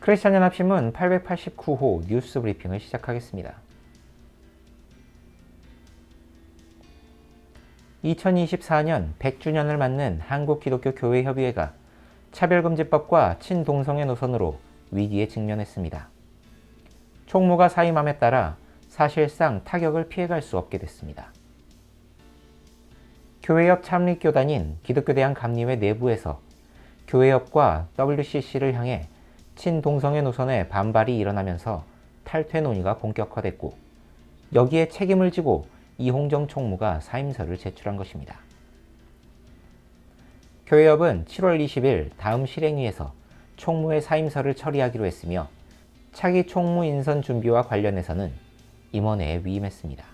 크리스천 연합신문 889호 뉴스 브리핑을 시작하겠습니다. 2024년 100주년을 맞는 한국기독교교회협의회가 차별금지법과 친동성애 노선으로 위기에 직면했습니다. 총무가 사임함에 따라 사실상 타격을 피해갈 수 없게 됐습니다. 교회협 참립교단인 기독교대학 감리회 내부에서 교회협과 WCC를 향해 친동성애 노선에 반발이 일어나면서 탈퇴 논의가 본격화됐고 여기에 책임을 지고 이홍정 총무가 사임서를 제출한 것입니다. 교회협은 7월 20일 다음 실행위에서 총무의 사임서를 처리하기로 했으며 차기 총무 인선 준비와 관련해서는 임원회에 위임했습니다.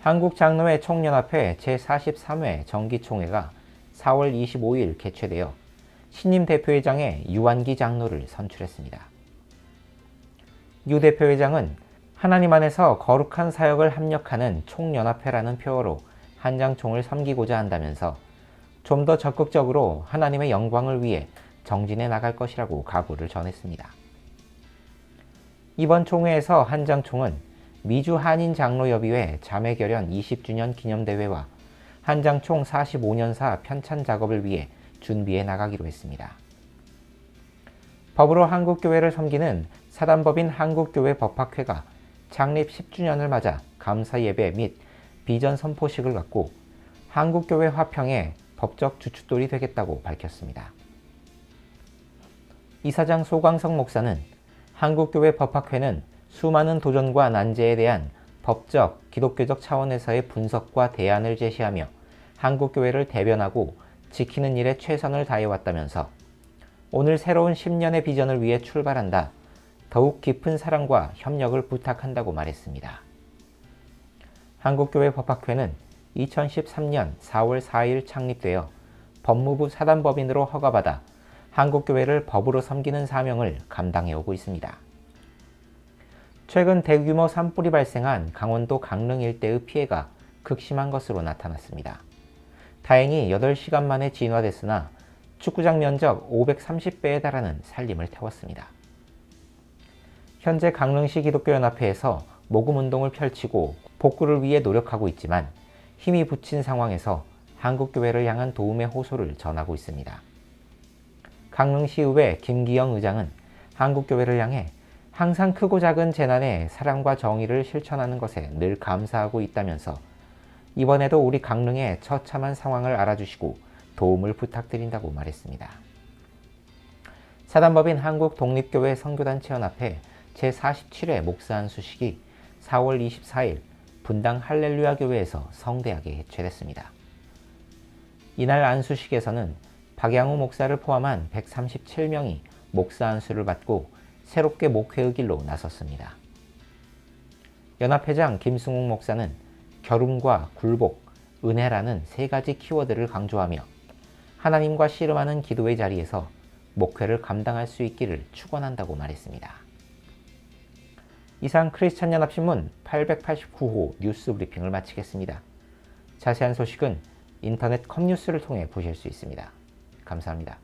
한국장로회 총연합회 제43회 정기총회가 4월 25일 개최되어 신임 대표회장에 유한기 장로를 선출했습니다. 유 대표회장은 하나님 안에서 거룩한 사역을 합력하는 총연합회라는 표어로 한장총을 섬기고자 한다면서 좀 더 적극적으로 하나님의 영광을 위해 정진해 나갈 것이라고 각오를 전했습니다. 이번 총회에서 한장총은 미주 한인 장로협의회 자매결연 20주년 기념대회와 한장총 45년사 편찬 작업을 위해 준비해 나가기로 했습니다. 법으로 한국교회를 섬기는 사단법인 한국교회 법학회가 창립 10주년을 맞아 감사 예배 및 비전 선포식을 갖고 한국교회 화평의 법적 주춧돌이 되겠다고 밝혔습니다. 이사장 소광석 목사는 한국교회 법학회는 수많은 도전과 난제에 대한 법적, 기독교적 차원에서의 분석과 대안을 제시하며 한국교회를 대변하고 지키는 일에 최선을 다해왔다면서 오늘 새로운 10년의 비전을 위해 출발한다. 더욱 깊은 사랑과 협력을 부탁한다고 말했습니다. 한국교회 법학회는 2013년 4월 4일 창립되어 법무부 사단법인으로 허가받아 한국교회를 법으로 섬기는 사명을 감당해 오고 있습니다. 최근 대규모 산불이 발생한 강원도 강릉 일대의 피해가 극심한 것으로 나타났습니다. 다행히 8시간 만에 진화됐으나 축구장 면적 530배에 달하는 살림을 태웠습니다. 현재 강릉시 기독교연합회에서 모금 운동을 펼치고 복구를 위해 노력하고 있지만 힘이 붙인 상황에서 한국교회를 향한 도움의 호소를 전하고 있습니다. 강릉시의회 김기영 의장은 한국교회를 향해 항상 크고 작은 재난에 사랑과 정의를 실천하는 것에 늘 감사하고 있다면서 이번에도 우리 강릉의 처참한 상황을 알아주시고 도움을 부탁드린다고 말했습니다. 사단법인 한국독립교회 선교단체연합회 제47회 목사 안수식이 4월 24일 분당 할렐루야 교회에서 성대하게 개최됐습니다. 이날 안수식에서는 박양호 목사를 포함한 137명이 목사 안수를 받고 새롭게 목회의 길로 나섰습니다. 연합회장 김승욱 목사는 결움과 굴복, 은혜라는 세 가지 키워드를 강조하며 하나님과 씨름하는 기도의 자리에서 목회를 감당할 수 있기를 축원한다고 말했습니다. 이상 크리스찬 연합신문 889호 뉴스 브리핑을 마치겠습니다. 자세한 소식은 인터넷 컴뉴스를 통해 보실 수 있습니다. 감사합니다.